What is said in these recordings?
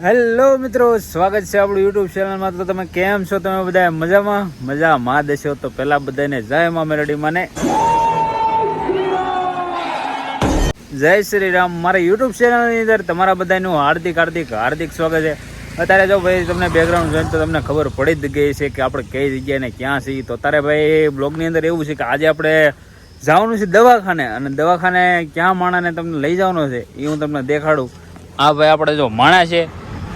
Hello મિત્રો, સ્વાગત છે આપણું યુટ્યુબ ચેનલમાં તો તમે કેમ છો? તમે બધા મજામાં? મજા માં દેશો. તો પહેલા બધાને જય મા મેરડી માને. જય શ્રી રામ મારા યુટ્યુબ ચેનલની અંદર તમારા બધાનું હાર્દિક હાર્દિક હાર્દિક સ્વાગત છે. અત્યારે જો ભાઈ તમને બેકગ્રાઉન્ડ જોઈને તો તમને ખબર પડી જ ગઈ છે કે આપણે કઈ જગ્યાએને ક્યાં છીએ. તો અત્યારે ભાઈ બ્લોગની અંદર એવું છે કે આજે આપણે જવાનું છે દવાખાને. અને દવાખાને ક્યાં માણાને તમને લઈ જવાનો છે એ હું તમને દેખાડું. આ ભાઈ આપણે જો માણા છે.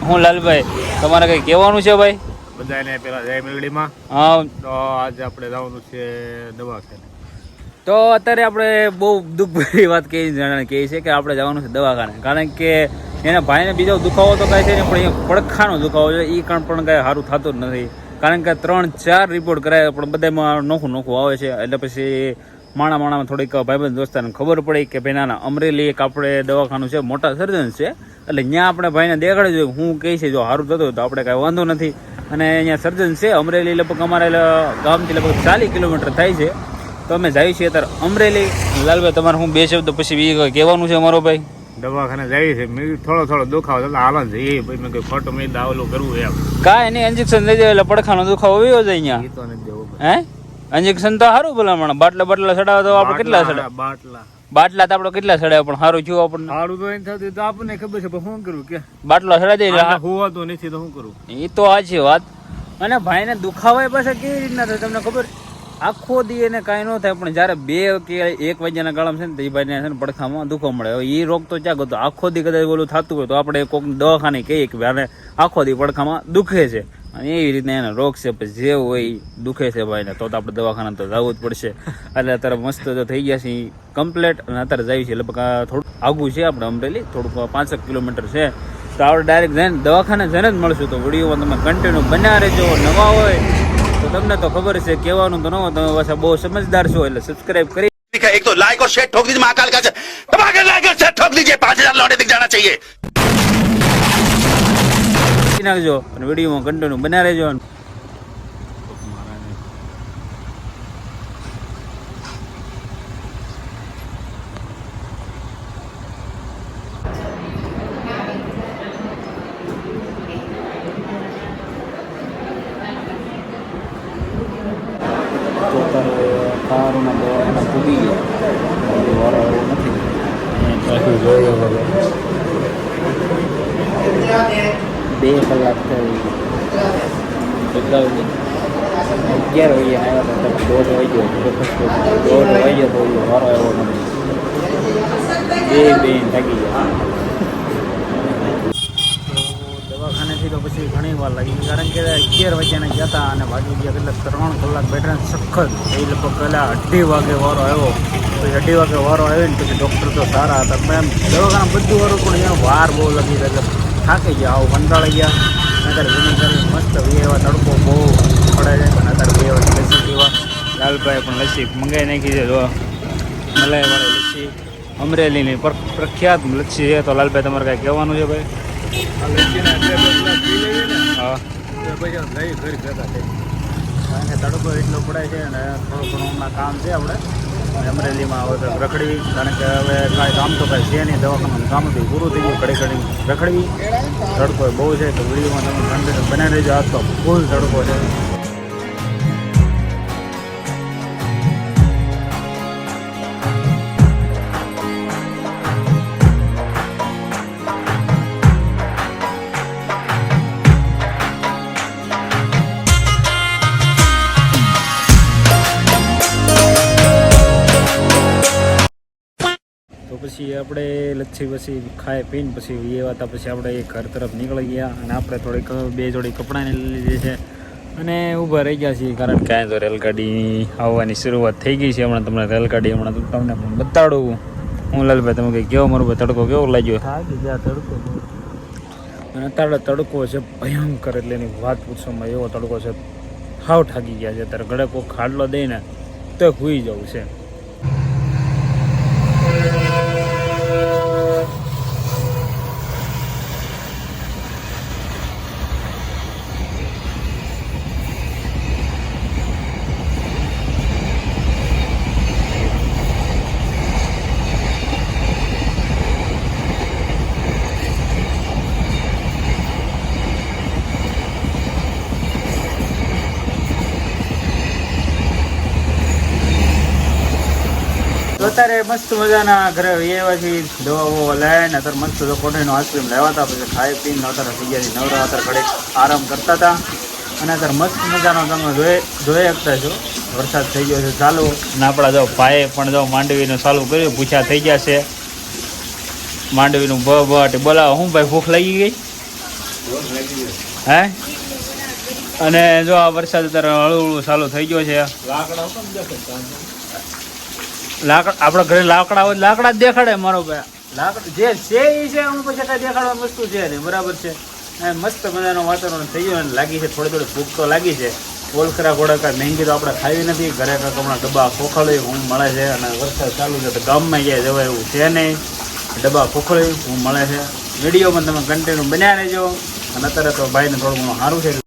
હું લાલભાઈ તમારે કંઈ કહેવાનું છે ભાઈ? બધાને પેલા જય મેલડીમાં હા. તો આજે આપણે જવાનું છે દવાખાને. તો અત્યારે આપણે બહુ દુઃખભરી વાત કહી જણાને કહી છે કે આપણે જવાનું છે દવાખાને. કારણ કે એના ભાઈને બીજો દુખાવો તો કાંઈ છે ને પણ એ પડખાનો દુખાવો છે. એ કણ પણ કાંઈ સારું થતું જ નથી. કારણ કે ત્રણ ચાર રિપોર્ટ કરાય પણ બધામાં નોખું નોખું આવે છે. એટલે પછી માણા માણામાં થોડીક ભાઈબંધ દોસ્તાને ખબર પડી કે ભાઈ ના ના અમરેલી એક આપણે દવાખાનું છે મોટા સર્જન છે. એટલે ત્યાં આપણે ભાઈને દેખાડી જોઈએ હું કહે છે જો સારું થતું તો આપણે કાંઈ વાંધો નથી. અને અહીંયા સર્જન છે અમરેલી લગભગ અમારે ગામથી લગભગ ચાલીસ કિલોમીટર થાય છે. તો અમે જઈએ છીએ અત્યારે અમરેલી. લાલભાઈ તમારે હું બે શબ્દ પછી કહેવાનું છે અમારો ભાઈ? દવાખાને જઈએ છે મેં થોડો થોડો દુખાવો થતો હાલ છે જઈએ. પછી મેં કોઈ ખોટો મેં દાવલો કરવું એમ. કાંઈ નહીં ઇન્જેક્શન દઈ દે એટલે પડખાનો દુખાવો વયો જાય અહીંયા એ તો નથી દેવું હે? ઇન્જેક્શન તો સારું ભલામણ બાટલા બાટલા ચડાવે તો આપણે કેટલા ચડાવે બાટલા. બાટલા તો આપણે કેટલા ચડાવે પણ સારું થયું આપણને? સારું તો થતું તો આપણને ખબર છે શું કરું કે? બાટલા સડા દે એટલે હોવાતું નથી તો શું કરું? એ તો આ છે વાત. અને ભાઈને દુખાવાય પાછા કેવી રીતના થાય તમને ખબર? આખો દી એને કાંઈ ન થાય પણ જ્યારે બે કે એક વાગ્યાના ગાળામાં છે ને તો એ ભાઈને છે ને પડખામાં દુખો મળે. હવે એ રોગ તો ક્યાં ગયો આખો દી કદાચ ઓલું થતું હોય તો આપણે કોઈક દવાખાને કહીએ કે ભાઈ આખો દી પડખામાં દુખે છે. અને એવી રીતના એનો રોગ છે પછી જે હોય ઈ દુખે છે ભાઈને તો તો આપણે દવાખાના તો જવું જ પડશે એટલે અત્યારે મસ્ત તો થઈ ગયા છે કમ્પ્લેટ અને અત્યારે જાય છે લગભગ આ થોડું આગું છે આપણે અમરેલી થોડુંક પાંચેક કિલોમીટર છે તો આપણે ડાયરેક્ટ જઈને દવાખાને જઈને જ મળશું તો વિડીયોમાં તમે કન્ટિન્યુ બન્યા રહેજો નવા હોય તો તમને તો ખબર છે કહેવાનું તો ન હોય તમે પાછા બહુ સમજદાર છો એટલે સબસ્ક્રાઇબ કરી ठीक है एक तो लाइक और शेयर ठोक दीजिए महाकाल का दबा के लाइक और शेयर ठोक दीजिए पांच हजार लौटे दिख जाना चाहिए નાખજો અને વિડીયોમાં કન્ટિન્યુ બન્યા રહેજો કારોના દવાખાના પૂગી ગયા વાળો એવો નથી ટ્રાફિક જોયો હવે બે કલાક થઈ કેટલા અગિયાર વાગે આવ્યા દોઢ વાગ્યો. દોઢ વાગ્યો તો વારો આવ્યો બે બેન થાકી ગયા. દવાખાનેથી તો પછી ઘણી વાર લાગી કારણ કે અગિયાર વાગ્યાને ગયા અને વાગી ગયા એટલે ત્રણ કલાક બેઠા સખત. એ લગભગ પહેલાં અઢી વાગે વારો આવ્યો. પછી અઢી વાગે વારો આવ્યો ને પછી ડૉક્ટર તો સારા હતા. પણ એમ દવાખાના બધું વારું પણ એનો વાર બહુ લગી એટલે થાકી ગયા આવું કંટાળી ગયા. અત્યારે જમીન કરી મસ્ત બે એવા તડકો બહુ પડે છે પણ અત્યારે બે વાગે લસ્સી પીવા લાલભાઈ પણ લસ્સી મંગાવી નાખી છે જો. મલાઈવાળી લસ્સી અમરેલીની પ્રખ્યાત લસ્સી છે તો લાલભાઈ તમારે કાંઈ કહેવાનું છે ભાઈ? હા. તડકો એટલો પડે છે અને થોડું ઘણું કામ છે આપણે. અમરેલીમાં હવે રખડવી, કારણ કે હવે કાંઈ કામ તો કાંઈ છે નહીં, દવાખાનાનું કામ હતું, પૂરું થઈ ગયું ઘડી ઘડી રખડવી. તડકો બહુ છે, તો વિડીયોમાં તમે કન્ટિન્યુ બનાવી રહેજો આજ તો ફૂલ તડકો છે. પછી આપણે લચ્છી પછી ખાઈ પીને પછી એ વાતા પછી આપણે એ ઘર તરફ નીકળી ગયા અને આપણે થોડીક બે જોડી કપડાને લઈ લીધી છે. અને ઊભા રહી ગયા છીએ કારણ કે તો રેલગાડી આવવાની શરૂઆત થઈ ગઈ છે. હમણાં તમને રેલગાડી હમણાં તમને પણ બતાડું. હું લાલભાઈ તમે કંઈ કેવો મારો ભાઈ તડકો કેવો લાગ્યો? તડકો અને અત્યારે તડકો છે ભયંકર એટલે એની વાત પૂછવામાં એવો તડકો છે. હાવ ઠાકી ગયા છે. અત્યારે ગળે કોઈ ખાડલો દઈને તો હુઈ જવું છે. અત્યારે મસ્ત મજાના ઘરે એવા છે દવા બવા લઈને અત્યારે મસ્ત તો કોઠીનો આઈસ્ક્રીમ લેવા હતા પછી ખાઈ પીને અત્યારે થઈ ગયા નવરા અત્યારે ઘડે આરામ કરતા હતા. અને અત્યારે મસ્ત મજાનો તમે જોઈ જોઈ શકતા છો. વરસાદ થઈ ગયો છે ચાલુ. અને આપણા જો ભાઈએ પણ જો માંડવીનું ચાલુ કર્યું પૂછા થઈ ગયા છે. માંડવીનું બ બટ બોલાવો. હું ભાઈ ભૂખ લાગી ગઈ? હે? અને જો આ વરસાદ અત્યારે હળવું હળવું ચાલુ થઈ ગયો છે. લાકડા આપણા ઘરે લાકડા હોય લાકડા જ દેખાડે મારો ભાઈ. લાકડા જે છે એ છે હું પછી કાંઈ દેખાડવાની વસ્તુ છે નહીં. બરાબર છે. મસ્ત મજાનું વાતાવરણ થઈ ગયું અને લાગી છે, થોડી થોડી ભૂખ તો લાગી છે. ઓલખરા ઘોડા કાંઈ મહેંગી તો આપણે ખાવી નથી. ઘરે કાંઈક ડબ્બા ખોખળી હું મળે છે અને વરસાદ ચાલુ છે તો ગામમાં ગયા જવાય એવું છે નહીં. ડબ્બા ખોખળી હું મળે છે. વિડીયોમાં તમે કન્ટિન્યુ બન્યા રહેજો. અને અત્યારે તો ભાઈને થોડું ઘણું સારું છે.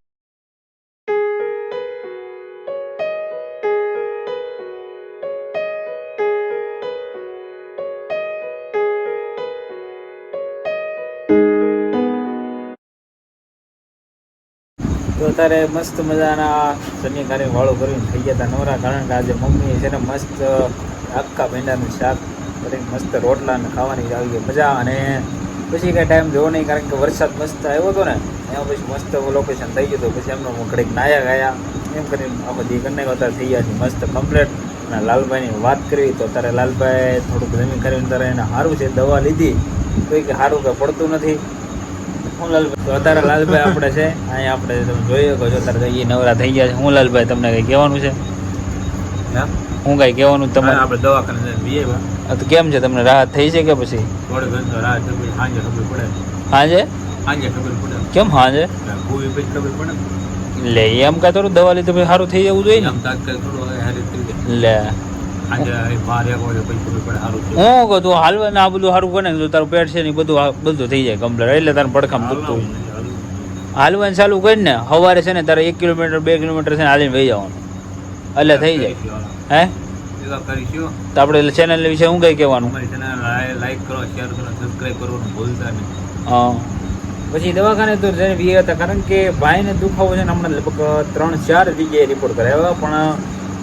તો અત્યારે મસ્ત મજાના શનિકારે વાળો કરીને થઈ ગયા હતા નવરા કારણ કે આજે મમ્મી છે ને મસ્ત આખા ભીંડાનું શાક કરીને મસ્ત રોટલા ને ખાવાની આવી ગઈ. મજા અને પછી કાંઈ ટાઈમ જોવો નહીં કારણ કે વરસાદ મસ્ત આવ્યો હતો ને. એમાં પછી મસ્ત લોકેશન થઈ ગયું હતું પછી એમનો ઘડીક નાયા ગયા. એમ કરીને આ બધી કને અત્યારે થઈ ગયા છે મસ્ત કમ્પ્લેટ અને લાલભાઈની વાત કરી તો અત્યારે લાલભાઈ થોડુંક જમીન કરીને ત્યારે એને સારું છે દવા લીધી. તો એ કે સારું કંઈ પડતું નથી. હું લાલભાઈ તો અત્યારે લાલભાઈ આપણે છે અહીંયા આપણે તમે જોઈ શકો છો અત્યારે એ નવરા થઈ ગયા છે. હું લાલભાઈ તમને કંઈ કહેવાનું છે? હું કંઈ કહેવાનું તમે આપણે દવાખાને જઈને તો કેમ છે તમને રાહત થઈ છે કે પછી? થોડી ઘણી તો રાહ સાંજે ખબર પડે. હાજે? સાંજે ખબર પડે. કેમ હાજે? ભૂવી પછી ખબર પડે. લે એમ કાં થોડું દવા લીધે પછી સારું થઈ જવું જોઈએ ને. લે. હું કહું તું હાલવા ને આ બધું સારું કરે તો તારું પેટ છે ને બધું બધું થઈ જાય કમ્પ્લેટ. એટલે તારું પડખામ દુખતું. હાલવાનું ચાલુ કરીને ને. સવારે છે ને તારે એક કિલોમીટર બે કિલોમીટર છે ને હાલીને વહી જવાનું. એટલે થઈ જાય. હે? તો આપણે ચેનલ વિશે હું કઈ કહેવાનું? લાઈક કરો શેર કરો સબસ્ક્રાઇબ કરવાનું ભૂલતા નહીં. હા. પછી દવાખાને તો જઈને બી હતા. કારણ કે ભાઈને દુખાવો છે ને હમણાં લગભગ ત્રણ ચાર જગ્યાએ રિપોર્ટ કરાવ્યા પણ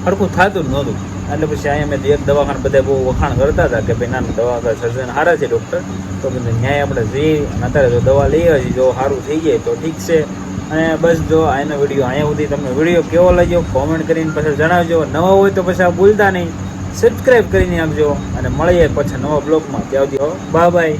સરખું થતું જ નહોતું. એટલે પછી અહીંયા મેં એક દવાખાને બધા બહુ વખાણ કરતા હતા કે ભાઈ ના દવાખાના સર્જન સારા છે ડૉક્ટર તો બધું ન્યાય આપણે જઈએ. અને અત્યારે જો દવા લઈએ હજી જો સારું થઈ જાય તો ઠીક છે. અને બસ જો આનો વીડિયો અહીંયા સુધી તમને વીડિયો કેવો લાગ્યો કોમેન્ટ કરીને પછી જણાવજો. નવા હોય તો પછી આ ભૂલતા નહીં. સબસ્ક્રાઈબ કરીને આપજો. અને મળીએ પછી નવા બ્લોગમાં ત્યાં સુધી બાય બાય